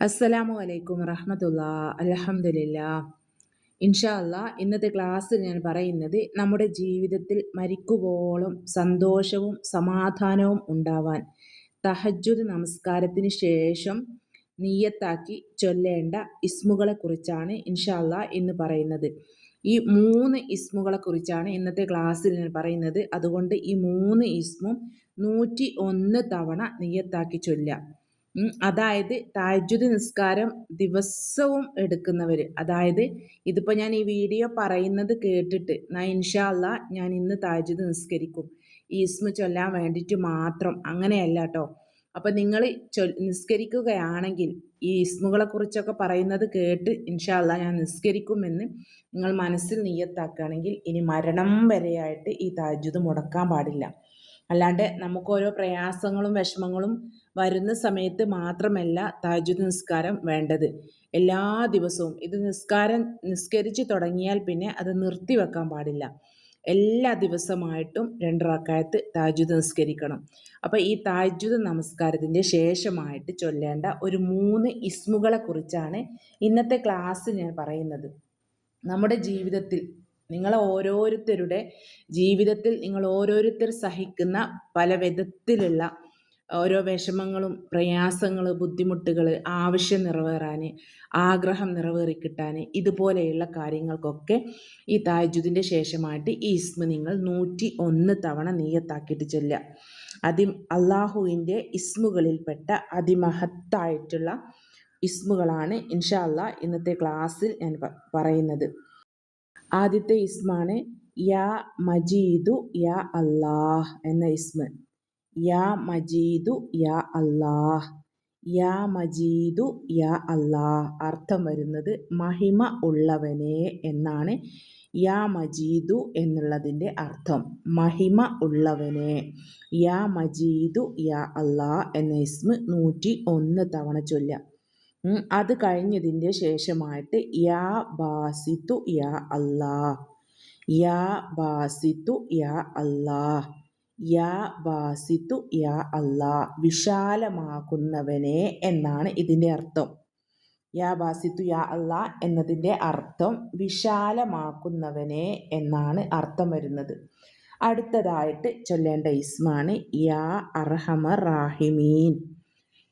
അസ്സലാമു അലൈക്കും വറഹമത്തുള്ള. അലഹമില്ല ഇൻഷാ അല്ല ഇന്നത്തെ ക്ലാസ്സിൽ ഞാൻ പറയുന്നത് നമ്മുടെ ജീവിതത്തിൽ മരിക്കുവോളം സന്തോഷവും സമാധാനവും ഉണ്ടാവാൻ. തഹജുദ് നമസ്കാരത്തിന് ശേഷം നീയത്താക്കി ചൊല്ലേണ്ട ഇസ്മുകളെ കുറിച്ചാണ് ഇൻഷാ അല്ല ഇന്ന് പറയുന്നത്. ഈ മൂന്ന് ഇസ്മുകളെ കുറിച്ചാണ് ഇന്നത്തെ ക്ലാസ്സിൽ ഞാൻ പറയുന്നത്. അതുകൊണ്ട് ഈ മൂന്ന് ഇസ്മും നൂറ്റി ഒന്ന് തവണ നീയത്താക്കി ചൊല്ലുക. അതായത് താജ്ജുദ് നിസ്കാരം ദിവസവും എടുക്കുന്നവർ അതായത് ഇതിപ്പോൾ ഞാൻ ഈ വീഡിയോ പറയുന്നത് കേട്ടിട്ട് ഞാൻ ഇൻഷാല്ല ഞാൻ ഇന്ന് താജ്ജുദ് നിസ്കരിക്കും. ഈസ്മ ചൊല്ലാൻ വേണ്ടിയിട്ട് മാത്രം. അങ്ങനെയല്ല കേട്ടോ അപ്പോൾ നിങ്ങൾ നിസ്കരിക്കുകയാണെങ്കിൽ ഈ ഇസ്മുകളെ കുറിച്ചൊക്കെ പറയുന്നത് കേട്ട് ഇൻഷാല്ല ഞാൻ നിസ്കരിക്കുമെന്ന് നിങ്ങൾ മനസ്സിൽ നീയത്താക്കുകയാണെങ്കിൽ ഇനി മരണം വരെയായിട്ട് ഈ താജ്ജുദ് മുടക്കാൻ പാടില്ല. അല്ലാണ്ട് നമുക്ക് ഓരോ പ്രയാസങ്ങളും വിഷമങ്ങളും വരുന്ന സമയത്ത് മാത്രമല്ല താജുദ് നിസ്കാരം വേണ്ടത്. എല്ലാ ദിവസവും ഇത് നിസ്കാരം നിസ്കരിച്ച് തുടങ്ങിയാൽ പിന്നെ അത് നിർത്തി വെക്കാൻ പാടില്ല. എല്ലാ ദിവസമായിട്ടും രണ്ടറക്കായത്ത് താജുദ് നിസ്കരിക്കണം. അപ്പോൾ ഈ താജുദ് നമസ്കാരത്തിന്റെ ശേഷമായിട്ട് ചൊല്ലേണ്ട ഒരു മൂന്ന് ഇസ്മുകളെ കുറിച്ചാണ് ഇന്നത്തെ ക്ലാസ് ഞാൻ പറയുന്നത്. നമ്മുടെ ജീവിതത്തിൽ നിങ്ങൾ ഓരോരുത്തരുടെ ജീവിതത്തിൽ നിങ്ങൾ ഓരോരുത്തർ സഹിക്കുന്ന പല വിധത്തിലുള്ള ഓരോ വിഷമങ്ങളും പ്രയാസങ്ങൾ ബുദ്ധിമുട്ടുകൾ ആവശ്യം നിറവേറാൻ ആഗ്രഹം നിറവേറിക്കിട്ടാൻ ഇതുപോലെയുള്ള കാര്യങ്ങൾക്കൊക്കെ ഈ താജുദിന്റെ ശേഷമായിട്ട് ഈ ഇസ്മ നിങ്ങൾ നൂറ്റി ഒന്ന് തവണ നീയത്താക്കിയിട്ട് ചെല്ലുക. അതി അള്ളാഹുവിന്റെ ഇസ്മുകളിൽപ്പെട്ട അതിമഹത്തായിട്ടുള്ള ഇസ്മുകളാണ് ഇൻഷാ അല്ലാ ഇന്നത്തെ ക്ലാസ്സിൽ ഞാൻ പറയുന്നത്. ആദ്യത്തെ ഇസ്മാണ് യാ മജീദു യാ അല്ലാഹ് എന്ന ഇസ്മ. യാ മജീദു യാ അല്ലാഹ്. യാ മജീദു യാ അല്ലാഹ്. അർത്ഥം വരുന്നത് മഹിമ ഉള്ളവനെ എന്നാണ് യാ മജീദു എന്നുള്ളതിന്റെ അർത്ഥം. മഹിമ ഉള്ളവനെ. യാ മജീദു യാ അല്ലാഹ് എന്ന ഇസ്മ നൂറ്റി ഒന്ന് തവണ ചൊല്ലാം അത് കഴിഞ്ഞതിന്റെ ശേഷമായിട്ട് യാ ബാസിത്തു യാ അല്ലാഹ്. യാ ബാസിത്തു യാ അല്ലാ യാ ബാസിത്തു യാ അല്ലാ വിശാലമാക്കുന്നവനെ എന്നാണ് ഇതിന്റെ അർത്ഥം. യാ ബാസിത്തു യാ അല്ലാ എന്നതിന്റെ അർത്ഥം വിശാലമാക്കുന്നവനെ എന്നാണ് അർത്ഥം വരുന്നത്. അടുത്തതായിട്ട് ചൊല്ലേണ്ട ഇസ്മാണ് യാ അർഹമ റാഹിമീൻ.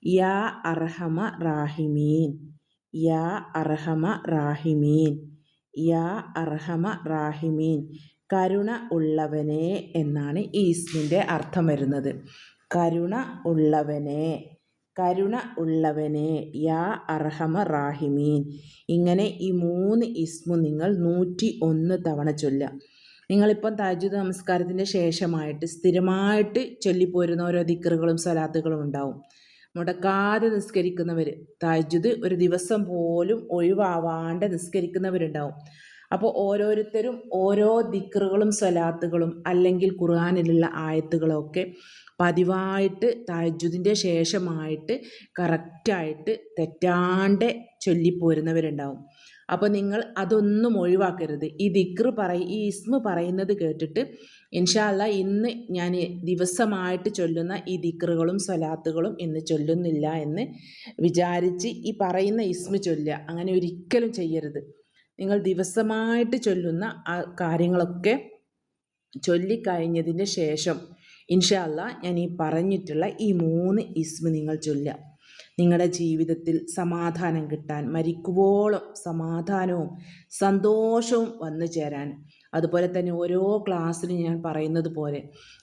യാ അർഹമ റാഹിമീൻ. യാ അർഹമ റാഹിമീൻ. യാ അർഹമ റാഹിമീൻ. കരുണ ഉള്ളവനെ എന്നാണ് ഈ ഇസ്മിന്റെ അർത്ഥം വരുന്നത്. കരുണ ഉള്ളവനെ കരുണ ഉള്ളവനെ യാ അർഹമ റാഹിമീൻ. ഇങ്ങനെ ഈ മൂന്ന് ഇസ്മു നിങ്ങൾ നൂറ്റി ഒന്ന് തവണ ചൊല്ലുക. നിങ്ങളിപ്പം താജുദ് നമസ്കാരത്തിന്റെ ശേഷമായിട്ട് സ്ഥിരമായിട്ട് ചൊല്ലിപ്പോരുന്ന ഓരോ ദിക്കറുകളും സലാത്തുകളും ഉണ്ടാവും. മുടക്കാതെ നിസ്കരിക്കുന്നവർ തജുദ് ഒരു ദിവസം പോലും ഒഴിവാവാണ്ട് നിസ്കരിക്കുന്നവരുണ്ടാവും. അപ്പോൾ ഓരോരുത്തരും ഓരോ ദിക്റുകളും സ്വലാത്തുകളും അല്ലെങ്കിൽ ഖുർആാനിലുള്ള ആയത്തുകളൊക്കെ പതിവായിട്ട് താജ്ജുദിന്റെ ശേഷമായിട്ട് കറക്റ്റായിട്ട് തെറ്റാണ്ട് ചൊല്ലിപ്പോരുന്നവരുണ്ടാവും. അപ്പോൾ നിങ്ങൾ അതൊന്നും ഒഴിവാക്കരുത്. ഈ ദിക്ർ പറ ഈ ഇസ്മ പറയുന്നത് കേട്ടിട്ട് ഇൻഷാല്ല ഇന്ന് ഞാൻ ദിവസമായിട്ട് ചൊല്ലുന്ന ഈ ദിക്റുകളും സ്വലാത്തുകളും ഇന്ന് ചൊല്ലുന്നില്ല എന്ന് വിചാരിച്ച് ഈ പറയുന്ന ഇസ്മ ചൊല്ലുക അങ്ങനെ ഒരിക്കലും ചെയ്യരുത്. നിങ്ങൾ ദിവസമായിട്ട് ചൊല്ലുന്ന ആ കാര്യങ്ങളൊക്കെ ചൊല്ലിക്കഴിഞ്ഞതിന് ശേഷം ഇൻഷല്ല ഞാൻ ഈ പറഞ്ഞിട്ടുള്ള ഈ മൂന്ന് ഇസ്മ നിങ്ങൾ ചൊല്ലുക. നിങ്ങളുടെ ജീവിതത്തിൽ സമാധാനം കിട്ടാൻ മരിക്കുവോളം സമാധാനവും സന്തോഷവും വന്നു ചേരാൻ. അതുപോലെ തന്നെ ഓരോ ക്ലാസ്സിലും ഞാൻ പറയുന്നത് പോലെ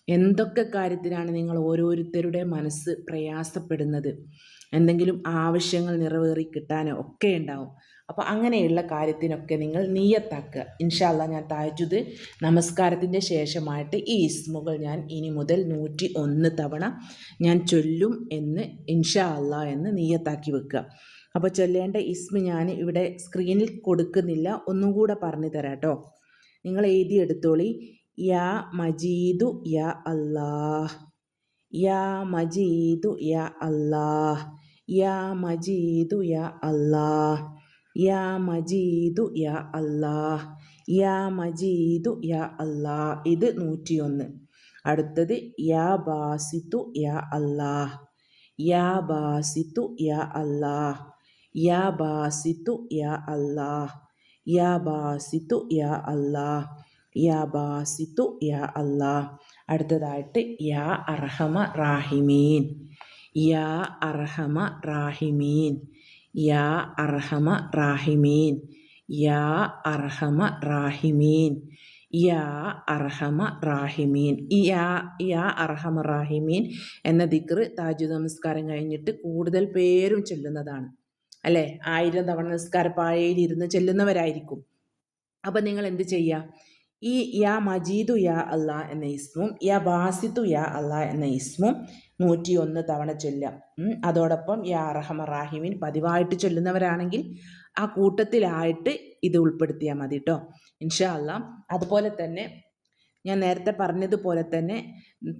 എന്തൊക്കെ കാര്യത്തിലാണ് നിങ്ങൾ ഓരോരുത്തരുടെ മനസ്സ് പ്രയാസപ്പെടുന്നത്? എന്തെങ്കിലും ആവശ്യങ്ങൾ നിറവേറി കിട്ടാനോ ഒക്കെ ഉണ്ടാവും. അപ്പോൾ അങ്ങനെയുള്ള കാര്യത്തിനൊക്കെ നിങ്ങൾ നീയത്താക്കുക. ഇൻഷാല്ല ഞാൻ താജുദ് നമസ്കാരത്തിന്റെ ശേഷമായിട്ട് ഈ ഇസ്മുകൾ ഞാൻ ഇനി മുതൽ നൂറ്റി ഒന്ന് തവണ ഞാൻ ചൊല്ലും എന്ന് ഇൻഷാ അല്ല എന്ന് നീയത്താക്കി വെക്കുക. അപ്പോൾ ചൊല്ലേണ്ട ഇസ്മ ഞാൻ ഇവിടെ സ്ക്രീനിൽ കൊടുക്കുന്നില്ല. ഒന്നും കൂടെ പറഞ്ഞു തരാം കേട്ടോ നിങ്ങൾ എഴുതിയെടുത്തോളി യാ മജീദു യാ അല്ലാഹ്. യാ മജീദു യാ അല്ലാഹ്. യാ മജീദു യാ അല്ലാഹ്. യാ മജീദു യാ അല്ലാഹ്. യാ മജീദു യാ അല്ലാഹ്. ഇത് നൂറ്റിയൊന്ന്. അടുത്തത് യാ ബാസിത്തു യാ അല്ലാഹ്. യാ ബാസിത്തു യാ അല്ലാഹ്. യാ ബാസിത്തു യാ അല്ലാഹ്. യാ ബാസിത്തു യാ അല്ലാഹ്. യാ ബാസിത്തു യാ അല്ലാ അടുത്തതായിട്ട് യാ അർഹമ റാഹിമീൻ. യാ അർഹമ റാഹിമീൻ. യാ അർഹമ റാഹിമീൻ. യാ അർഹമ റാഹിമീൻ. യാ അർഹമ റാഹിമീൻ. യാ യാ അർഹമ റാഹിമീൻ എന്ന ദിക്ർ താജു നമസ്കാരം കഴിഞ്ഞിട്ട് കൂടുതൽ പേരും ചെല്ലുന്നതാണ്. അല്ലേ? ആയിരം തവണ നമസ്കാരപ്പാഴയിൽ ഇരുന്ന് ചെല്ലുന്നവരായിരിക്കും. അപ്പം നിങ്ങൾ എന്ത് ചെയ്യുക ഈ യാ മജീദു യാ അല്ലാ എന്ന ഇസ്മും യാ ബാസിത്തു യാ അല്ലാ എന്ന ഇസ്മും നൂറ്റി ഒന്ന് തവണ ചൊല്ലാം. അതോടൊപ്പം യാ അറഹമ റാഹിമിൻ പതിവായിട്ട് ചൊല്ലുന്നവരാണെങ്കിൽ ആ കൂട്ടത്തിലായിട്ട് ഇത് ഉൾപ്പെടുത്തിയാൽ മതി കേട്ടോ ഇൻഷാ അല്ല അതുപോലെ തന്നെ ഞാൻ നേരത്തെ പറഞ്ഞതുപോലെ തന്നെ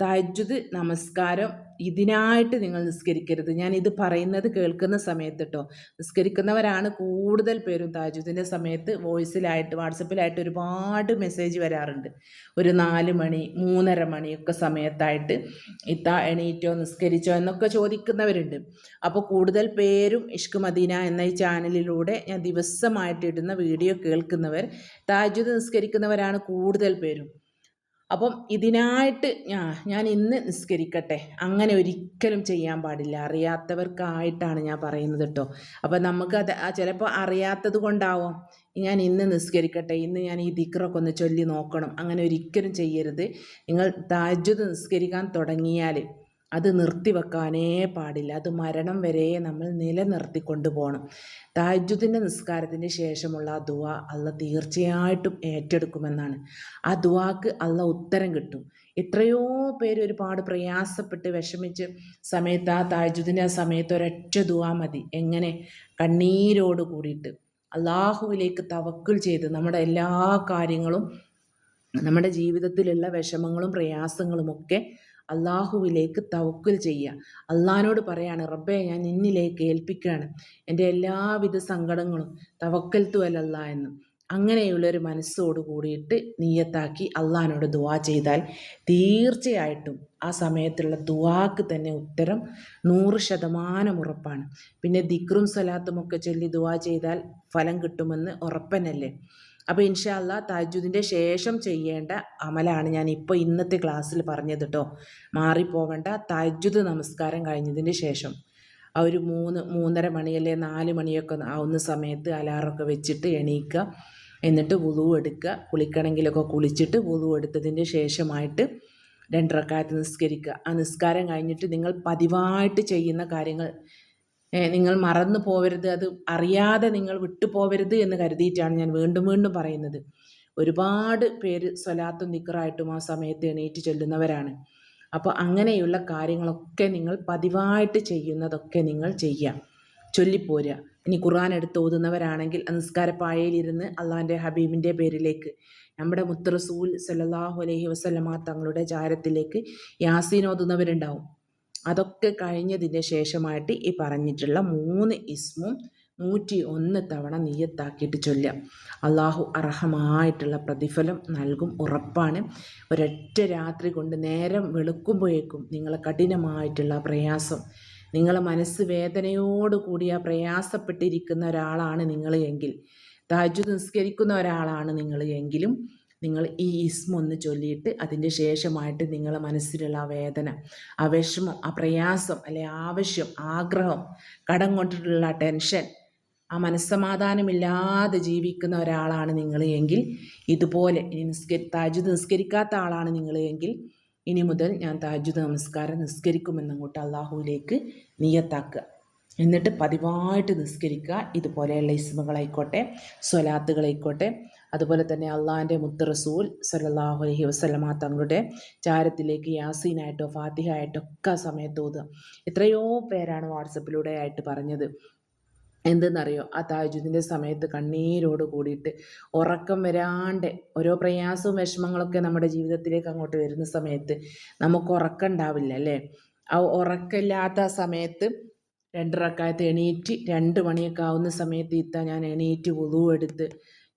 തജ്ജുദ് നമസ്കാരം ഇതിനായിട്ട് നിങ്ങൾ നിസ്കരിക്കരുത്. ഞാൻ ഇത് പറയുന്നത് കേൾക്കുന്ന സമയത്ത് കേട്ടോ നിസ്കരിക്കുന്നവരാണ് കൂടുതൽ പേരും താജുദിന്റെ സമയത്ത് വോയിസിലായിട്ട് വാട്സപ്പിലായിട്ട് ഒരുപാട് മെസ്സേജ് വരാറുണ്ട്. ഒരു നാല് മണി മൂന്നര മണിയൊക്കെ സമയത്തായിട്ട് ഇത്ത എണീറ്റോ നിസ്കരിച്ചോ എന്നൊക്കെ ചോദിക്കുന്നവരുണ്ട്. അപ്പോൾ കൂടുതൽ പേരും ഇഷ്ക് മദീന എന്ന ഈ ചാനലിലൂടെ ഞാൻ ദിവസമായിട്ട് ഇടുന്ന വീഡിയോ കേൾക്കുന്നവർ താജുദ് നിസ്കരിക്കുന്നവരാണ് കൂടുതൽ പേരും. അപ്പം ഇതിനായിട്ട് ഞാൻ ഞാൻ ഇന്ന് നിസ്കരിക്കട്ടെ. അങ്ങനെ ഒരിക്കലും ചെയ്യാൻ പാടില്ല. അറിയാത്തവർക്കായിട്ടാണ് ഞാൻ പറയുന്നത് കേട്ടോ. അപ്പം നമുക്കത് ചിലപ്പോൾ അറിയാത്തത് കൊണ്ടാവാം. ഞാൻ ഇന്ന് നിസ്കരിക്കട്ടെ. ഇന്ന് ഞാൻ ഈ ദിക്റൊക്കെ ഒന്ന് ചൊല്ലി നോക്കണം. അങ്ങനെ ഒരിക്കലും ചെയ്യരുത്. നിങ്ങൾ താജ്ജുദ് നിസ്കരിക്കാൻ തുടങ്ങിയാൽ അത് നിർത്തിവെക്കാനേ പാടില്ല. അത് മരണം വരെ നമ്മൾ നിലനിർത്തിക്കൊണ്ട് പോകണം താജ്ജുദിന്റെ നിസ്കാരത്തിന് ശേഷമുള്ള ആ ദുവ അള്ള തീർച്ചയായിട്ടും ഏറ്റെടുക്കുമെന്നാണ്. ആ ദുവാക്ക് അള്ള ഉത്തരം കിട്ടും. എത്രയോ പേര് ഒരുപാട് പ്രയാസപ്പെട്ട് വിഷമിച്ച് സമയത്ത് ആ താജ്ജുദിന്റെ ആ സമയത്ത് ഒരൊറ്റ ദുവാ മതി. എങ്ങനെ? കണ്ണീരോട് കൂടിയിട്ട്. അള്ളാഹുവിലേക്ക് തവക്കുൽ ചെയ്ത് നമ്മുടെ എല്ലാ കാര്യങ്ങളും നമ്മുടെ ജീവിതത്തിലുള്ള വിഷമങ്ങളും പ്രയാസങ്ങളുമൊക്കെ അള്ളാഹുവിലേക്ക് തവക്കൽ ചെയ്യുക. അള്ളഹാനോട് പറയാണ് റബ്ബെ ഞാൻ നിന്നിലേക്ക് ഏൽപ്പിക്കുകയാണ്. എന്റെ എല്ലാവിധ സങ്കടങ്ങളും തവക്കൽ തുവലല്ല എന്ന്. അങ്ങനെയുള്ളൊരു മനസ്സോട് കൂടിയിട്ട് നീയത്താക്കി അള്ളഹാനോട് ദുവാ ചെയ്താൽ തീർച്ചയായിട്ടും ആ സമയത്തുള്ള ദുവാക്ക് തന്നെ ഉത്തരം നൂറ് ശതമാനം ഉറപ്പാണ്. പിന്നെ ദിക്റും സലാത്തുമൊക്കെ ചൊല്ലി ദുവാ ചെയ്താൽ ഫലം കിട്ടുമെന്ന് ഉറപ്പനല്ലേ? അപ്പോൾ ഇൻഷാല്ല അല്ലാ തഹജുദിന്റെ ശേഷം ചെയ്യേണ്ട അമലാണ് ഞാൻ ഇപ്പോൾ ഇന്നത്തെ ക്ലാസ്സിൽ പറഞ്ഞത് കേട്ടോ മാറിപ്പോവേണ്ട. താജുദ് നമസ്കാരം കഴിഞ്ഞതിന് ശേഷം. ആ ഒരു മൂന്ന് മൂന്നര മണി അല്ലെ നാല് മണിയൊക്കെ ആവുന്ന സമയത്ത് അലാറൊക്കെ വെച്ചിട്ട് എണീക്കുക എന്നിട്ട് വുളു എടുക്കുക കുളിക്കണമെങ്കിലൊക്കെ കുളിച്ചിട്ട് വുളു എടുത്തതിന്റെ ശേഷമായിട്ട് രണ്ടരക്കാലത്ത് നിസ്കരിക്കുക ആ നിസ്കാരം കഴിഞ്ഞിട്ട് നിങ്ങൾ പതിവായിട്ട് ചെയ്യുന്ന കാര്യങ്ങൾ നിങ്ങൾ മറന്നു പോവരുത് അത് അറിയാതെ നിങ്ങൾ വിട്ടു പോവരുത് എന്ന് കരുതിയിട്ടാണ് ഞാൻ വീണ്ടും വീണ്ടും പറയുന്നത്. ഒരുപാട് പേര് സ്വലാത്തും നിക്കറായിട്ടും ആ സമയത്ത് എണീറ്റ് ചെല്ലുന്നവരാണ്. അപ്പോൾ അങ്ങനെയുള്ള കാര്യങ്ങളൊക്കെ നിങ്ങൾ പതിവായിട്ട് ചെയ്യുന്നതൊക്കെ നിങ്ങൾ ചെയ്യുക. ചൊല്ലിപ്പോരുക. ഇനി ഖുർആൻ എടുത്ത് ഓതുന്നവരാണെങ്കിൽ നിസ്കാരപ്പായയിലിരുന്ന് അള്ളാഹിന്റെ ഹബീബിന്റെ പേരിലേക്ക് നമ്മുടെ മുത്തറസൂൽ സല്ലാഹു അലഹി വസ്ലമ തങ്ങളുടെ ചാരത്തിലേക്ക് യാസീൻ ഓതുന്നവരുണ്ടാവും. അതൊക്കെ കഴിഞ്ഞതിന് ശേഷമായിട്ട് ഈ പറഞ്ഞിട്ടുള്ള മൂന്ന് ഇസ്മും നൂറ്റി ഒന്ന് തവണ നീയത്താക്കിയിട്ട് ചൊല്ലുക. അള്ളാഹു അർഹമായിട്ടുള്ള പ്രതിഫലം നൽകും ഉറപ്പാണ്. ഒരൊറ്റ രാത്രി കൊണ്ട് നേരം വെളുക്കുമ്പോഴേക്കും നിങ്ങളെ കഠിനമായിട്ടുള്ള പ്രയാസം നിങ്ങളെ മനസ്സ് വേദനയോടുകൂടിയ പ്രയാസപ്പെട്ടിരിക്കുന്ന ഒരാളാണ് നിങ്ങൾ എങ്കിൽ താജ് നിസ്കരിക്കുന്ന ഒരാളാണ് നിങ്ങൾ എങ്കിലും നിങ്ങൾ ഈ ഇസ്മ ഒന്ന് ചൊല്ലിയിട്ട് അതിന്റെ ശേഷമായിട്ട് നിങ്ങളെ മനസ്സിലുള്ള ആ വേദന ആ വിഷമം ആ പ്രയാസം അല്ലെ ആവശ്യം ആഗ്രഹം കടം കൊണ്ടിട്ടുള്ള ടെൻഷൻ ആ മനസ്സമാധാനമില്ലാതെ ജീവിക്കുന്ന ഒരാളാണ് നിങ്ങൾ എങ്കിൽ ഇതുപോലെ നിസ്കരി താജുദ് നിസ്കരിക്കാത്ത ആളാണ് നിങ്ങൾ എങ്കിൽ ഇനി മുതൽ ഞാൻ താജുദ് നമസ്കാരം നിസ്കരിക്കുമെന്നങ്ങോട്ട് അള്ളാഹുവിലേക്ക് നിയത്താക്കുക. എന്നിട്ട് പതിവായിട്ട് നിസ്കരിക്കുക. ഇതുപോലെയുള്ള ഇസ്മകളായിക്കോട്ടെ സ്വലാത്തുകളായിക്കോട്ടെ അതുപോലെ തന്നെ അള്ളാഹിന്റെ മുത്ത് റസൂൽ സല്ലാഹു അലഹി വസ്ലമ തങ്ങളുടെ ചാരത്തിലേക്ക് യാസീനായിട്ടോ ഫാത്തിഹ ആയിട്ടോ ഒക്കെ സമയത്ത് ഓതുക. എത്രയോ പേരാണ് വാട്സപ്പിലൂടെ ആയിട്ട് പറഞ്ഞത്. എന്തെന്നറിയോ? ആ താജുദിന്റെ സമയത്ത് കണ്ണീരോട് കൂടിയിട്ട് ഉറക്കം വരാണ്ട് ഓരോ പ്രയാസവും വിഷമങ്ങളൊക്കെ നമ്മുടെ ജീവിതത്തിലേക്ക് അങ്ങോട്ട് വരുന്ന സമയത്ത് നമുക്ക് ഉറക്കം ഉണ്ടാവില്ല അല്ലേ? ആ ഉറക്കമില്ലാത്ത സമയത്ത് രണ്ടരക്കാലത്ത് എണീറ്റ് രണ്ട് മണിയൊക്കെ ആവുന്ന സമയത്ത് ഇത്ത ഞാൻ എണീറ്റ് വുളു എടുത്ത്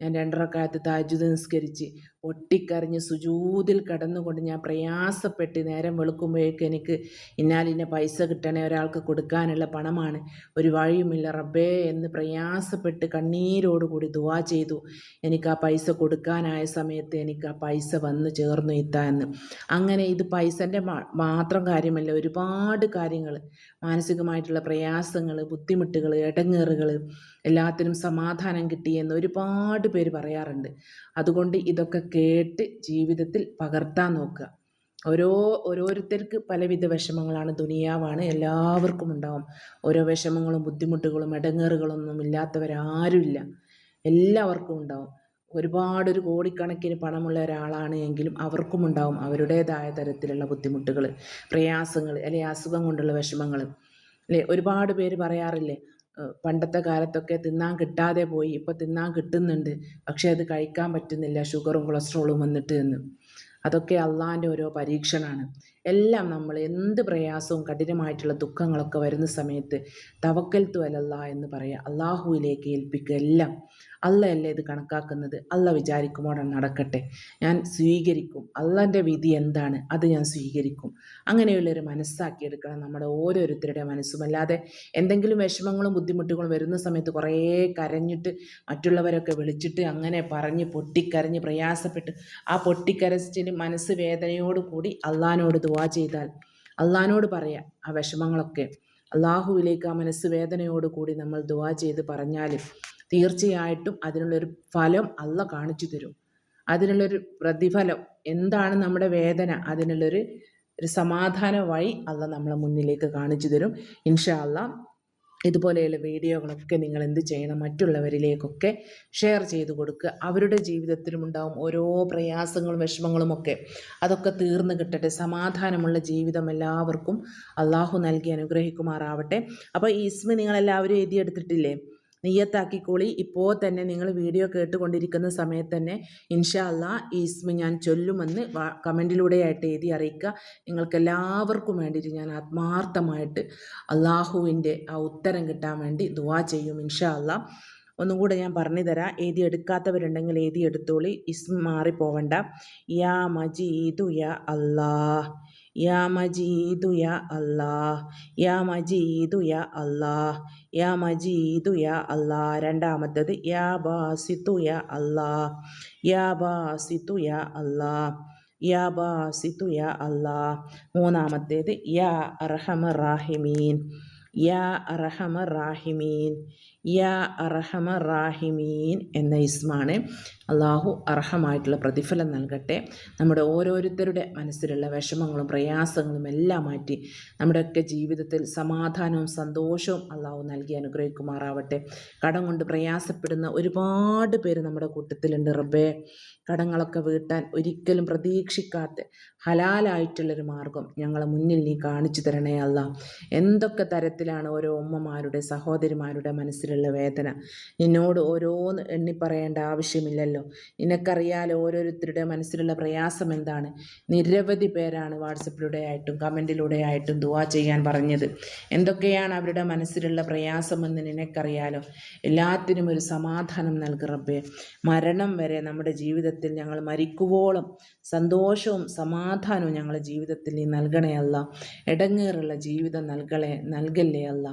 ഞാൻ രണ്ടരക്കാലത്ത് താജ്ജുദ് നിസ്കരിച്ച് ഒട്ടിക്കരഞ്ഞ് സുജൂതിൽ കടന്നുകൊണ്ട് ഞാൻ പ്രയാസപ്പെട്ട് നേരം വെളുക്കുമ്പോഴേക്കും എനിക്ക് ഇന്നാലിന്റെ പൈസ കിട്ടണേ ഒരാൾക്ക് കൊടുക്കാനുള്ള പണമാണ്. ഒരു വഴിയുമില്ല. റബ്ബേ എന്ന് പ്രയാസപ്പെട്ട് കണ്ണീരോടുകൂടി ദുവാ ചെയ്തു. എനിക്ക് ആ പൈസ കൊടുക്കാനായ സമയത്ത് എനിക്ക് ആ പൈസ വന്നു ചേർന്നു ഇത്താ എന്ന്. അങ്ങനെ ഇത് പൈസന്റെ മാത്രം കാര്യമല്ല ഒരുപാട് കാര്യങ്ങൾ മാനസികമായിട്ടുള്ള പ്രയാസങ്ങൾ ബുദ്ധിമുട്ടുകൾ ഇടങ്ങേറുകൾ എല്ലാത്തിനും സമാധാനം കിട്ടിയെന്ന് ഒരുപാട് പേര് പറയാറുണ്ട്. അതുകൊണ്ട് ഇതൊക്കെ കേട്ട് ജീവിതത്തിൽ പകർത്താൻ നോക്കുക. ഓരോ ഓരോരുത്തർക്ക് പലവിധ വിഷമങ്ങളാണ്. ദുനിയാവാണ് എല്ലാവർക്കും ഉണ്ടാവും. ഓരോ വിഷമങ്ങളും ബുദ്ധിമുട്ടുകളും ഇടങ്ങേറുകളൊന്നും ഇല്ലാത്തവരാരുമില്ല. എല്ലാവർക്കും ഉണ്ടാവും. ഒരുപാട് ഒരു കോടിക്കണക്കിന് പണമുള്ള ഒരാളാണ് എങ്കിലും അവർക്കും ഉണ്ടാവും അവരുടേതായ തരത്തിലുള്ള ബുദ്ധിമുട്ടുകൾ പ്രയാസങ്ങൾ അല്ലെങ്കിൽ അസുഖം കൊണ്ടുള്ള വിഷമങ്ങൾ അല്ലേ ഒരുപാട് പേര് പറയാറില്ലേ പണ്ടത്തെ കാലത്തൊക്കെ തിന്നാൻ കിട്ടാതെ പോയി ഇപ്പോൾ തിന്നാൻ കിട്ടുന്നുണ്ട്. പക്ഷേ അത് കഴിക്കാൻ പറ്റുന്നില്ല ഷുഗറും കൊളസ്ട്രോളും വന്നിട്ട് എന്ന്. അതൊക്കെ അള്ളാന്റെ ഓരോ പരീക്ഷണമാണ് എല്ലാം നമ്മൾ എന്ത് പ്രയാസവും കഠിനമായിട്ടുള്ള ദുഃഖങ്ങളൊക്കെ വരുന്ന സമയത്ത് തവക്കൽ തുവലല്ല എന്ന് പറയുക അള്ളാഹുവിലേക്ക് ഏൽപ്പിക്കുക എല്ലാം. അല്ല ഇത് കണക്കാക്കുന്നത്? അല്ല വിചാരിക്കുമ്പോൾ നടക്കട്ടെ. ഞാൻ സ്വീകരിക്കും. അള്ളന്റെ വിധി എന്താണ്? അത് ഞാൻ സ്വീകരിക്കും. അങ്ങനെയുള്ളൊരു മനസ്സാക്കിയെടുക്കണം നമ്മുടെ ഓരോരുത്തരുടെ മനസ്സും. അല്ലാതെ എന്തെങ്കിലും വിഷമങ്ങളും ബുദ്ധിമുട്ടുകളും വരുന്ന സമയത്ത് കുറേ കരഞ്ഞിട്ട് മറ്റുള്ളവരൊക്കെ വിളിച്ചിട്ട് അങ്ങനെ പറഞ്ഞ് പൊട്ടിക്കരഞ്ഞ് പ്രയാസപ്പെട്ട് ആ പൊട്ടിക്കരച്ചിന് മനസ്സ് വേദനയോടുകൂടി അള്ളഹാനോട് ദുവാ ചെയ്താൽ അള്ളഹാനോട് പറയാം ആ വിഷമങ്ങളൊക്കെ. അള്ളാഹുവിലേക്ക് ആ മനസ്സ് വേദനയോടുകൂടി നമ്മൾ ദുവാ ചെയ്ത് പറഞ്ഞാൽ തീർച്ചയായിട്ടും അതിനുള്ളൊരു ഫലം അല്ല കാണിച്ചു തരും. അതിനുള്ളൊരു പ്രതിഫലം എന്താണ് നമ്മുടെ വേദന? അതിനുള്ളൊരു ഒരു സമാധാന വഴി അല്ല നമ്മളെ മുന്നിലേക്ക് കാണിച്ചു തരും. ഇൻഷാ അല്ലാ ഇതുപോലെയുള്ള വീഡിയോകളൊക്കെ നിങ്ങൾ എന്ത് ചെയ്യണം? മറ്റുള്ളവരിലേക്കൊക്കെ ഷെയർ ചെയ്ത് കൊടുക്കുക. അവരുടെ ജീവിതത്തിലും ഉണ്ടാവും ഓരോ പ്രയാസങ്ങളും വിഷമങ്ങളും ഒക്കെ. അതൊക്കെ തീർന്നു കിട്ടട്ടെ. സമാധാനമുള്ള ജീവിതം എല്ലാവർക്കും അള്ളാഹു നൽകി അനുഗ്രഹിക്കുമാറാവട്ടെ. അപ്പോൾ ഈ ഇസ്മ നിങ്ങളെല്ലാവരും എഴുതിയെടുത്തിട്ടില്ലേ? നെയ്യത്താക്കിക്കോളി. ഇപ്പോൾ തന്നെ നിങ്ങൾ വീഡിയോ കേട്ടുകൊണ്ടിരിക്കുന്ന സമയത്ത് തന്നെ ഇൻഷാ അല്ലാ ഈ ഇസ്മ ഞാൻ ചൊല്ലുമെന്ന് കമന്റിലൂടെയായിട്ട് എഴുതി അറിയിക്കുക. നിങ്ങൾക്ക് എല്ലാവർക്കും വേണ്ടിയിട്ട് ഞാൻ ആത്മാർത്ഥമായിട്ട് അള്ളാഹുവിന്റെ ആ ഉത്തരം കിട്ടാൻ വേണ്ടി ദുവാ ചെയ്യും ഇൻഷാ അല്ലാ ഒന്നും കൂടെ ഞാൻ പറഞ്ഞു തരാം. എഴുതി എടുക്കാത്തവരുണ്ടെങ്കിൽ എഴുതി എടുത്തോളി. ഇസ്മ മാറിപ്പോവണ്ട. യാ മജീദു യാ അല്ലാഹ്. യാ മജീദു യാ അല്ലാഹ് യാ മജീദു യാ അല്ലാഹ് യാ മജീദു യാ അല്ലാഹ്. രണ്ടാമത്തത് യാ ബാസിത്തു യാ അല്ലാഹ് യാ ബാസിത്തു യാ അല്ലാഹ് യാ ബാസിത്തു യാ അല്ലാഹ്. മൂന്നാമത്തേത് യാ അർഹമ റാഹിമീൻ യാ അർഹമ റാഹിമീൻ യാ അർഹമ റാഹിമീൻ എന്ന ഇസ്മാണ്. അള്ളാഹു അർഹമായിട്ടുള്ള പ്രതിഫലം നൽകട്ടെ. നമ്മുടെ ഓരോരുത്തരുടെ മനസ്സിലുള്ള വിഷമങ്ങളും പ്രയാസങ്ങളും എല്ലാം മാറ്റി നമ്മുടെയൊക്കെ ജീവിതത്തിൽ സമാധാനവും സന്തോഷവും അള്ളാഹു നൽകി അനുഗ്രഹിക്കുമാറാവട്ടെ. കടം കൊണ്ട് പ്രയാസപ്പെടുന്ന ഒരുപാട് പേര് നമ്മുടെ കൂട്ടത്തിലുണ്ട് റബ്ബേ. കടങ്ങളൊക്കെ വീട്ടാൻ ഒരിക്കലും പ്രതീക്ഷിക്കാത്ത ഹലാലായിട്ടുള്ളൊരു മാർഗം ഞങ്ങളെ മുന്നിൽ നീ കാണിച്ചു തരണേ അല്ല എന്തൊക്കെ തരത്തിലാണ് ഓരോ ഉമ്മമാരുടെ സഹോദരിമാരുടെ മനസ്സിലുള്ള വേദന. നിന്നോട് ഓരോന്ന് എണ്ണി പറയേണ്ട ആവശ്യമില്ലല്ലോ. നിനക്കറിയാലോ ഓരോരുത്തരുടെ മനസ്സിലുള്ള പ്രയാസം എന്താണ്? നിരവധി പേരാണ് വാട്സപ്പിലൂടെ ആയിട്ടും കമന്റിലൂടെ ആയിട്ടും ദുവാ ചെയ്യാൻ പറഞ്ഞത്. എന്തൊക്കെയാണ് അവരുടെ മനസ്സിലുള്ള പ്രയാസമെന്ന് നിനക്കറിയാലോ? എല്ലാത്തിനും ഒരു സമാധാനം നൽകി റബ്ബേ. മരണം വരെ നമ്മുടെ ജീവിതത്തിൽ ഞങ്ങൾ മരിക്കുവോളം സന്തോഷവും സമാധാനവും ഞങ്ങളുടെ ജീവിതത്തിൽ നീ നൽകണേ അല്ല. ഇടങ്ങേറുള്ള ജീവിതം നൽകണേ നൽകല്ലേ അല്ല.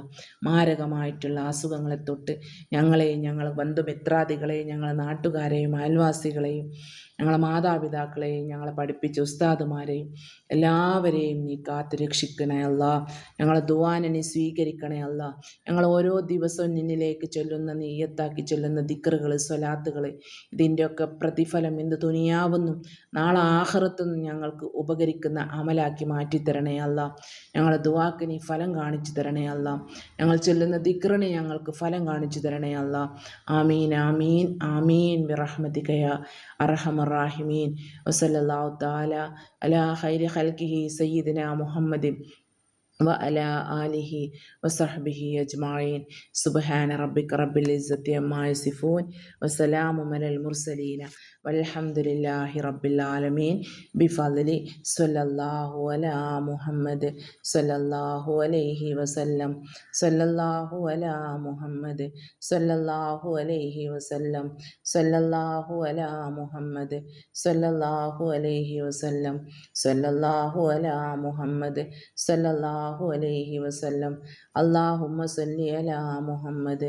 മാരകമായിട്ടുള്ള അസുഖങ്ങളെ തൊട്ട് ഞങ്ങളെയും ഞങ്ങളെ ബന്ധുമിത്രാദികളെയും ഞങ്ങളെ നാട്ടുകാരെയും അയൽവാസികളെയും ഞങ്ങളെ മാതാപിതാക്കളെയും ഞങ്ങളെ പഠിപ്പിച്ച ഉസ്താദുമാരെയും എല്ലാവരെയും നീ കാത്തു രക്ഷിക്കണേ അല്ല. ഞങ്ങളെ നീ സ്വീകരിക്കണേ അല്ല. ഞങ്ങൾ ഓരോ ദിവസവും നിന്നിലേക്ക് ചൊല്ലുന്ന നീയത്താക്കി ചൊല്ലുന്ന ദിക്കറുകൾ സ്വലാത്തുകൾ ഇതിന്റെയൊക്കെ പ്രതിഫലം എന്ത് തുനിയാവുന്നു? നാളെ ആഹ്റത്തുനിന്ന് ഞങ്ങൾക്ക് ഉപകരിക്കുന്ന അമലാക്കി മാറ്റിത്തരണേ അല്ല. ഞങ്ങളെ ദുവാക്ക് നീ ഫലം കാണിച്ചു തരണേ അല്ല. ഞങ്ങൾ ചൊല്ലുന്ന ദിക്റിന് ഞങ്ങൾക്ക് ഫലം കാണിച്ചു തരണേ അല്ല. ആമീൻ ആമീൻ ആമീൻ. ബിറഹ്മതികയ അർഹമർ അറാഹിമീൻ വസല്ലാഹു താല അലാ ഹൈരി ഹൽക്കിഹി സയ്യിദിന മുഹമ്മദിൻ വഅല ആലിഹി വസഹ്ബിഹി അജ്മായിൻ സുബ്ഹാന റബ്ബിക റബ്ബിൽ ഇസ്സത്തി അമ്മാ യസിഫൂൻ വസലാമുൻ അലൽ മുർസലീന. വലഹമുല്ലാഹി റബ്ബിലാലമീൻ. ബിഫലി സൊല്ലാഹു അല മുഹമ്മദ് സൊല്ലാഹു അലൈഹി വസല്ലം. സൊല്ലാഹു അല മുഹമ്മദ് സൊല്ലാഹു അലൈഹി വസല്ലം. സൊല്ലാഹു അല മുഹമ്മദ് സൊല്ലാഹു അലൈഹി വസല്ലം. സൊല്ലാഹു അല മുഹമ്മദ് സൊല്ലാഹു അലൈഹി വസല്ലം. അള്ളാഹുമ്മ സല്ലി അല മുഹമ്മദ്.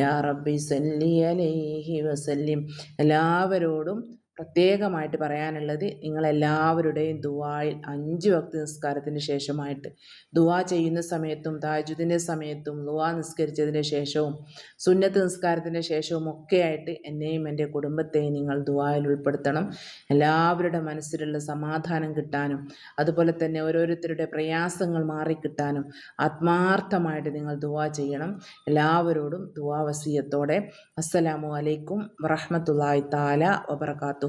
യാ റബ്ബി സല്ലി അലൈഹി വസല്ലിം. എല്ലാവരോടും പ്രത്യേകമായിട്ട് പറയാനുള്ളത് നിങ്ങളെല്ലാവരുടെയും ദുവായിൽ അഞ്ച് വക്ത നിസ്കാരത്തിന് ശേഷമായിട്ട്. ദുവാ ചെയ്യുന്ന സമയത്തും താജുദിന്റെ സമയത്തും ദുവാ നിസ്കരിച്ചതിന് ശേഷവും സുന്നത്ത് നിസ്കാരത്തിന്റെ ശേഷവും ഒക്കെയായിട്ട് എന്നെയും എന്റെ കുടുംബത്തെയും നിങ്ങൾ ദുവായിൽ ഉൾപ്പെടുത്തണം. എല്ലാവരുടെ മനസ്സിലുള്ള സമാധാനം കിട്ടാനും അതുപോലെ തന്നെ ഓരോരുത്തരുടെ പ്രയാസങ്ങൾ മാറിക്കിട്ടാനും ആത്മാർത്ഥമായിട്ട് നിങ്ങൾ ദുവാ ചെയ്യണം. എല്ലാവരോടും ദുവാ വസീയത്തോടെ. അസ്സലാമു അലൈക്കും വറഹ്മത്തുള്ളാഹി താല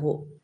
하고